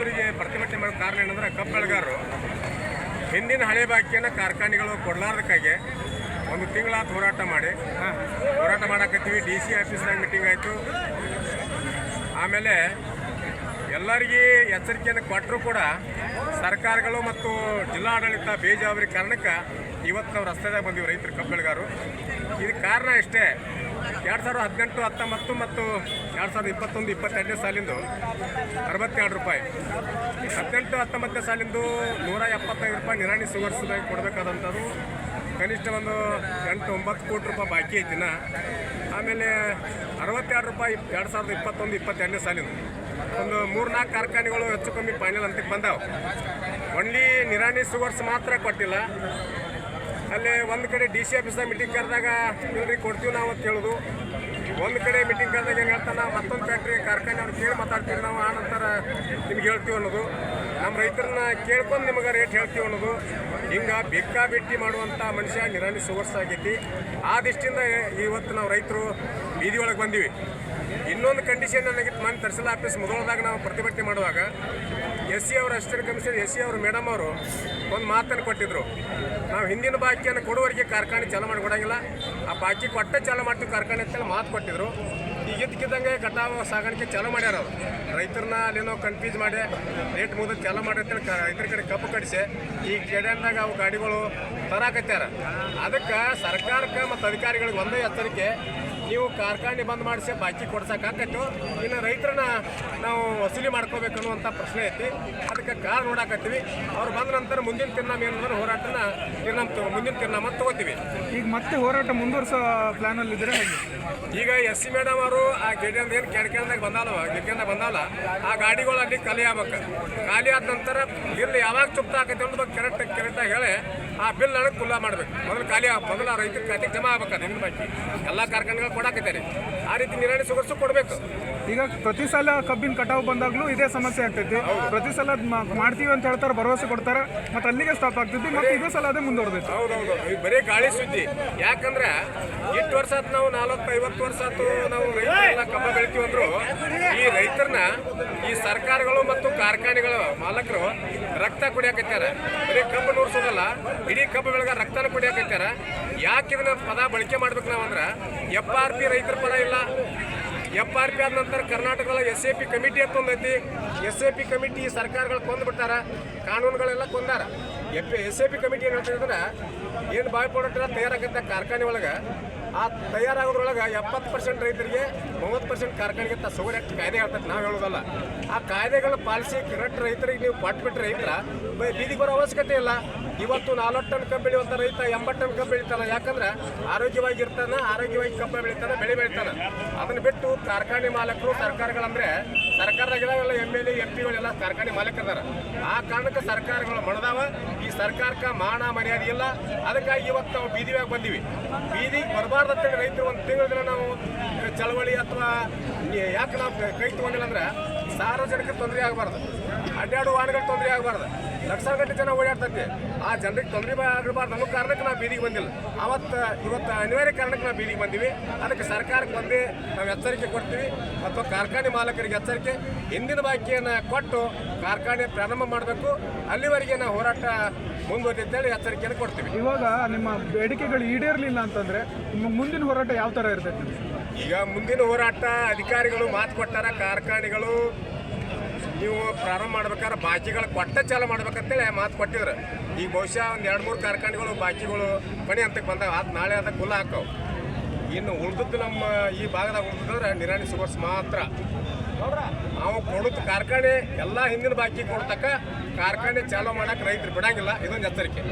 ರೈತರಿಗೆ ಪ್ರತಿಭಟನೆ ಮಾಡೋ ಕಾರಣ ಏನಂದ್ರೆ ಕಬ್ಬು ಬೆಳೆಗಾರರು ಹಿಂದಿನ ಹಳೆ ಬಾಕಿಯನ್ನು ಕಾರ್ಖಾನೆಗಳು ಕೊಡಲಾರ್ದಕ್ಕಾಗಿ ಒಂದು ತಿಂಗಳ ಹೋರಾಟ ಮಾಡಿ. ಹೋರಾಟ ಮಾಡಕತ್ತೀವಿ ಡಿ ಸಿ ಆಫೀಸ್ನಾಗ ಮೀಟಿಂಗ್ ಆಯಿತು. ಆಮೇಲೆ ಎಲ್ಲರಿಗೆ ಎಚ್ಚರಿಕೆಯನ್ನು ಕೊಟ್ಟರೂ ಕೂಡ ಸರ್ಕಾರಗಳು ಮತ್ತು ಜಿಲ್ಲಾಡಳಿತ ಬೇಜವಾಬ್ದಾರಿ ಕಾರಣಕ್ಕೆ ಇವತ್ತು ನಾವು ರಸ್ತೆದಾಗ ಬಂದಿವಿ ರೈತರು ಕಬ್ಬು ಬೆಳೆಗಾರರು ಇದಕ್ಕೆ ಕಾರಣ ಇಷ್ಟೇ. ಎರಡು ಸಾವಿರದ ಹದಿನೆಂಟು, ಹತ್ತೊಂಬತ್ತು ಮತ್ತು ಎರಡು ಸಾವಿರದ ಇಪ್ಪತ್ತೊಂದು, ಇಪ್ಪತ್ತೆರಡನೇ ಸಾಲಿಂದು ಅರವತ್ತೆರಡು ರೂಪಾಯಿ. ಹದಿನೆಂಟು, ಹತ್ತೊಂಬತ್ತನೇ ಸಾಲಿಂದು ನೂರ ಎಪ್ಪತ್ತೈದು ರೂಪಾಯಿ ನಿರಾಣಿ ಸುಗರ್ಸ್ದಾಗಿ ಕೊಡಬೇಕಾದಂಥದ್ದು. ಕನಿಷ್ಠ ಒಂದು ಎಂಟು, ಒಂಬತ್ತು ಕೋಟಿ ರೂಪಾಯಿ ಬಾಕಿ ಐತಿನ. ಆಮೇಲೆ ಅರವತ್ತೆರಡು ರೂಪಾಯಿ ಎರಡು ಸಾವಿರದ ಇಪ್ಪತ್ತೊಂದು, ಇಪ್ಪತ್ತೆರಡನೇ ಸಾಲಿಂದು. ಒಂದು ಮೂರ್ನಾಲ್ಕು ಕಾರ್ಖಾನೆಗಳು ಹೆಚ್ಚು ಕಮ್ಮಿ ಫೈನಲ್ ಅಂತಕ್ಕೆ ಬಂದಾವೆ. ಒನ್ಲಿ ನಿರಾಣಿ ಸುಗರ್ಸ್ ಮಾತ್ರ ಕೊಟ್ಟಿಲ್ಲ. ಅಲ್ಲಿ ಒಂದು ಕಡೆ ಡಿ ಸಿ ಆಫೀಸ್ದಾಗ ಮೀಟಿಂಗ್ ಕರೆದಾಗ ಇಲ್ರಿ ಕೊಡ್ತೀವಿ ನಾವು ಅಂತ ಹೇಳೋದು. ಒಂದು ಕಡೆ ಮೀಟಿಂಗ್ ಕರೆದಾಗ ಏನು ಹೇಳ್ತಾನೆ, ಮತ್ತೊಂದು ಫ್ಯಾಕ್ಟ್ರಿ ಕಾರ್ಖಾನೆ ಅವ್ರು ಕೇಳಿ ಮಾತಾಡ್ತೀವಿ ನಾವು, ಆ ನಂತರ ನಿಮ್ಗೆ ಹೇಳ್ತೀವಿ ಅನ್ನೋದು. ನಮ್ಮ ರೈತರನ್ನ ಕೇಳ್ಕೊಂಡು ನಿಮಗೆ ರೇಟ್ ಹೇಳ್ತೀವಿ ಅನ್ನೋದು. ಹಿಂಗೆ ಬೆಟ್ಟಿ ಮಾಡುವಂಥ ಮನುಷ್ಯ ನಿರಾಣಿ ಸುವರ್ಸ ಆಗೈತಿ ಆ ದೃಷ್ಟಿಯಿಂದ ಇವತ್ತು ನಾವು ರೈತರು ಬೀದಿ ಒಳಗೆ ಬಂದೀವಿ. ಇನ್ನೊಂದು ಕಂಡೀಷನ್ ನನಗಿತ್ತು ಮನೆ ತರ್ಸಲ ಆಫೀಸ್ ಮೊದಲದಾಗ ನಾವು ಪ್ರತಿಭಟನೆ ಮಾಡುವಾಗ ಎಸ್ ಸಿ ಅವರ ಅಸಿಸ್ಟೆಂಟ್ ಕಮಿಷನರ್ ಎಸ್ ಸಿ ಅವರು ಮೇಡಮ್ ಅವರು ಒಂದು ಮಾತನ್ನು ಕೊಟ್ಟಿದ್ರು. ನಾವು ಹಿಂದಿನ ಬಾಕಿಯನ್ನು ಕೊಡುವವರೆಗೆ ಕಾರ್ಖಾನೆ ಚಾಲು ಮಾಡಿ ಕೊಡಂಗಿಲ್ಲ. ಆ ಬಾಕಿ ಕೊಟ್ಟೆ ಚಾಲು ಮಾಡ್ತೀವಿ ಕಾರ್ಖಾನೆ ಅಂತೇಳಿ ಮಾತು ಕೊಟ್ಟಿದ್ರು. ಈಗಿದ್ದಕ್ಕಿದ್ದಂಗೆ ಕಟಾವು ಸಾಗಾಣಿಕೆ ಚಾಲೂ ಮಾಡ್ಯಾರ ಅವರು. ರೈತರನ್ನ ಅಲ್ಲೇನೋ ಕನ್ಫ್ಯೂಸ್ ಮಾಡಿ ರೇಟ್ ಮುಗಿದ ಚಾಲೂ ಮಾಡಿ ಅಂತೇಳಿ ರೈತರ ಕಡೆ ಕಬ್ಬು ಕಡಿಸಿ ಈ ಕೆಡೆಂದಾಗ ಅವು ಗಾಡಿಗಳು ತರಾಕತ್ಯಾರ. ಅದಕ್ಕೆ ಸರ್ಕಾರಕ್ಕೆ ಮತ್ತು ಅಧಿಕಾರಿಗಳಿಗೆ ಒಂದೇ ಎಚ್ಚರಿಕೆ ನೀವು ಕಾರ್ಖಾನೆ ಬಂದ್ ಮಾಡಿಸಿ ಬಾಕಿ ಕೊಡ್ಸಕ್ಕಾಗತ್ತು ಇನ್ನು ರೈತರನ್ನ ನಾವು ವಸೂಲಿ ಮಾಡ್ಕೋಬೇಕು ಅನ್ನುವಂಥ ಪ್ರಶ್ನೆ ಐತಿ. ಅದಕ್ಕೆ ಕಾರ್ ನೋಡಾಕತ್ತೀವಿ. ಅವ್ರು ಬಂದ ನಂತರ ಮುಂದಿನ ತಿರ್ನಾಮ ಏನಂದ್ರೆ ಹೋರಾಟನ ತಿರ್ನಾಮ ಮುಂದಿನ ತಿರ್ನಾಮ ತಗೋತೀವಿ. ಈಗ ಮತ್ತೆ ಹೋರಾಟ ಮುಂದುವರ್ಸೋ ಪ್ಲಾನಲ್ಲಿ ಇದ್ರೆ ಈಗ ಎಸ್ ಸಿ ಮೇಡಮ್ ಅವರು ಆ ಗಿಡದ ಏನು ಕೆಡ್ಕೊಂಡಾಗ ಬಂದಲ್ವ ಗಿಡ್ಕೊಂಡಾಗ ಬಂದಲ್ಲ ಆ ಗಾಡಿಗಳು ಅಲ್ಲಿ ಖಾಲಿ ಆಗ್ಬೇಕು. ಖಾಲಿ ಆದ ನಂತರ ಬಿಲ್ ಯಾವಾಗ ಚುಪ್ತ ಆಕೈತೆ ಅನ್ನೋದು ಕರೆಕ್ಟ್ ಕರೆಕ್ಟಾಗಿ ಹೇಳಿ ಆ ಬಿಲ್ ನನಗೆ ಕುಲ್ಲ ಮಾಡ್ಬೇಕು. ಮೊದಲು ಖಾಲಿ ಮೊದಲು ಆ ರೈತರ ಖಾತೆಗೆ ಜಮಾ ಆಗ್ಬೇಕು ಅದು ಹಿಂದೆ ಬಾಕಿ ಎಲ್ಲ ಕಾರ್ಖಾನೆಗಳು ಕೊಡಾಕತ್ತಾರೆ. ಆ ರೀತಿ ನಿರಾಣಿ ಸುಗರ್ಸು ಕೊಡಬೇಕು. ಈಗ ಪ್ರತಿ ಸಲ ಕಬ್ಬಿನ ಕಟಾವು ಬಂದಾಗ್ಲೂ ಇದೇ ಸಮಸ್ಯೆ ಆಗ್ತೈತಿ. ಪ್ರತಿ ಸಲ ಮಾಡ್ತೀವಿ ಅಂತ ಹೇಳ್ತಾರೆ ಭರವಸೆ ಕೊಡ್ತಾರೆ ಮತ್ತೆ ಅಲ್ಲಿಗೆ ಸ್ಟಾಪ್ ಆಗ್ತೈತಿ ಮತ್ತೆ ಇದೇ ಸಲ ಅದೇ ಮುಂದುವರೆದೈತಿ. ಹೌದೌದು. ಬರೀ ಗಾಳಿ ಸುದ್ದಿ. ಯಾಕಂದ್ರೆ ಎಷ್ಟು ವರ್ಷ ಆಯ್ತು ನಾವು ನಲವತ್ತು ಐವತ್ತು ವರ್ಷ ಆಯ್ತು ನಾವು ಕಬ್ಬ ಬೆಳಿತೀವಿ ಅಂದ್ರು, ಈ ರೈತರನ್ನ ಈ ಸರ್ಕಾರಗಳು ಮತ್ತು ಕಾರ್ಖಾನೆಗಳ ಮಾಲಕರು ರಕ್ತ ಕುಡಿಯಾಕತ್ಯಾರ. ಬರೀ ಕಬ್ಬು ನೂರ್ಸೋದಲ್ಲ, ಇಡೀ ಕಬ್ಬು ಬೆಳಗ ರಕ್ತನ ಕುಡಿಯಾಕತ್ಯಾರ. ಯಾಕೆ ಇದನ್ನ ಪದ ಬಳಕೆ ಮಾಡ್ಬೇಕು ನಾವಂದ್ರ? ಎಫ್ ಆರ್ ಪಿ ರೈತರ ಪದ ಇಲ್ಲ. ಎಫ್ ಆರ್ ಪಿ ಆದ ನಂತರ ಕರ್ನಾಟಕದ ಎಸ್ ಎ ಪಿ ಕಮಿಟಿ ಅಂತ ಒಂದೈತಿ ಎಸ್ ಎ ಪಿ ಕಮಿಟಿ ಸರ್ಕಾರಗಳು ಕೊಂದ್ಬಿಟ್ಟಾರ ಕಾನೂನುಗಳೆಲ್ಲ ಕೊಂದಾರ. F S A P committee ಏನು ಹೇಳ್ತಿದ್ರೆ ಏನು ಬಾಯ್ ಪ್ರಾಡಕ್ಟ್ ತಯಾರಾಗತ್ತೆ ಕಾರ್ಖಾನೆ ಒಳಗೆ? ಆ ತಯಾರಾಗೋದ್ರೊಳಗೆ ಎಪ್ಪತ್ತು ಪರ್ಸೆಂಟ್ ರೈತರಿಗೆ, ಮೂವತ್ತು ಪರ್ಸೆಂಟ್ ಕಾರ್ಖಾನೆಗೆ ತ ಕಾಯ್ದೆ ಆಗ್ತದೆ ನಾವು ಹೇಳೋದಲ್ಲ. ಆ ಕಾಯ್ದೆಗಳ ಪಾಲಿಸಿ ಕರೆಕ್ಟ್ ರೈತರಿಗೆ ನೀವು ಕೊಟ್ಬಿಟ್ರೆ ರೈತರ ಬೀದಿಗೆ ಬರೋ ಅವಶ್ಯಕತೆ ಇಲ್ಲ. ಇವತ್ತು ನಾಲ್ವತ್ತು ಟನ್ ಕಬ್ಬು ಬೆಳೆಯುವಂಥ ರೈತ ಎಂಬತ್ತು ಟನ್ ಕಬ್ಬು ಬೆಳೀತಾನೆ. ಯಾಕಂದ್ರೆ ಆರೋಗ್ಯವಾಗಿ ಇರ್ತಾನ ಆರೋಗ್ಯವಾಗಿ ಕಬ್ಬು ಬೆಳೀತಾನೆ, ಬೆಳೆ ಬೆಳೀತಾನೆ. ಅದನ್ನ ಬಿಟ್ಟು ಕಾರ್ಖಾನೆ ಮಾಲಕರು, ಸರ್ಕಾರಗಳಂದ್ರೆ ಸರ್ಕಾರದಾಗಿರೋಲ್ಲ ಎಂ ಎಲ್ ಎ, ಎಂ ಪಿಗಳೆಲ್ಲ ಕಾರ್ಖಾನೆ ಮಾಲಕರದಾರ. ಆ ಕಾರಣಕ್ಕೆ ಸರ್ಕಾರಗಳು ಮಣದಾವ ಈ ಸರ್ಕಾರಕ್ಕೆ ಮಾನ ಮರ್ಯಾದೆ ಇಲ್ಲ. ಅದಕ್ಕಾಗಿ ಇವತ್ತು ನಾವು ಬೀದಿಯಾಗಿ ಬಂದೀವಿ. ಬೀದಿಗೆ ಬರಬಾರ್ದು. ಅಂತೇಳಿ ರೈತರು ಒಂದು ತಿಂಗಳ ದಿನ ನಾವು ಚಳವಳಿ ಅಥವಾ ಯಾಕೆ ನಾವು ಕೈ ತಗೊಂಡಿಲ್ಲ ಅಂದ್ರೆ ಸಾರ್ವಜನಿಕರಿಗೆ ತೊಂದರೆ ಆಗಬಾರ್ದು. ಅಡ್ಡಾಡು ವಾಹನಗಳು ತೊಂದರೆ ಆಗಬಾರ್ದು. ಲಕ್ಷಾಂತರ ಗಂಟೆ ಜನ ಓಡಾಡ್ತೈತಿ. ಆ ಜನರಿಗೆ ತೊಂದರೆ ಆಗಬಾರ್ದು ಅನ್ನೋ ಕಾರಣಕ್ಕೆ ನಾವು ಬೀದಿಗೆ ಬಂದಿಲ್ಲ. ಅವತ್ತು, ಇವತ್ತು ಅನಿವಾರ್ಯ ಕಾರಣಕ್ಕೆ ನಾವು ಬೀದಿಗೆ ಬಂದೀವಿ. ಅದಕ್ಕೆ ಸರ್ಕಾರಕ್ಕೆ ಬಂದು ನಾವು ಎಚ್ಚರಿಕೆ ಕೊಡ್ತೀವಿ. ಅಥವಾ ಕಾರ್ಖಾನೆ ಮಾಲಕರಿಗೆ ಎಚ್ಚರಿಕೆ. ಹಿಂದಿನ ಬಾಕಿಯನ್ನು ಕೊಟ್ಟು ಕಾರ್ಖಾನೆ ಪ್ರಾರಂಭ ಮಾಡಬೇಕು. ಅಲ್ಲಿವರೆಗೆ ನಾವು ಹೋರಾಟ ಮುಂದುವರಿತೇಳಿ ಎಚ್ಚರಿಕೆಯನ್ನು ಕೊಡ್ತೀವಿ. ಇವಾಗ ನಿಮ್ಮ ಬೇಡಿಕೆಗಳು ಈಡೇರ್ಲಿಲ್ಲ ಅಂತಂದ್ರೆ ನಿಮ್ಮ ಮುಂದಿನ ಹೋರಾಟ ಯಾವ ತರ ಇರ್ತೈತೆ? ಈಗ ಮುಂದಿನ ಹೋರಾಟ ಅಧಿಕಾರಿಗಳು ಮಾತು ಕೊಟ್ಟಾರ ಕಾರ್ಖಾನೆಗಳು ನೀವು ಪ್ರಾರಂಭ ಮಾಡ್ಬೇಕಾದ್ರೆ ಬಾಕಿಗಳು ಕೊಟ್ಟ ಚಾಲು ಮಾಡ್ಬೇಕಂತೇಳಿ ಮಾತು ಕೊಟ್ಟಿದ್ರು. ಈ ಬಹುಶಃ ಒಂದು ಎರಡು ಮೂರು ಕಾರ್ಖಾನೆಗಳು ಬಾಕಿಗಳು ಕೊನೆ ಅಂತ ಬಂದಾವ. ಅದು ನಾಳೆ ಅದಕ್ಕೆ ಕುಲ್ಲ ಹಾಕವು ಇನ್ನು ಉಳಿದದ್ದು ನಮ್ಮ ಈ ಭಾಗದಾಗ ಉಳಿದ್ರೆ ನಿರಾಣಿ ಸುಗರ್ಸ್ ಮಾತ್ರ. ನಾವು ಕೊಡುತ್ತ ಕಾರ್ಖಾನೆ ಎಲ್ಲ ಹಿಂದಿನ ಬಾಕಿ ಕೊಡ್ತಕ್ಕ ಕಾರ್ಖಾನೆ ಚಾಲೂ ಮಾಡಕ್ಕೆ ರೈತರು ಬಿಡಂಗಿಲ್ಲ ಇದೊಂದು ಎಚ್ಚರಿಕೆ.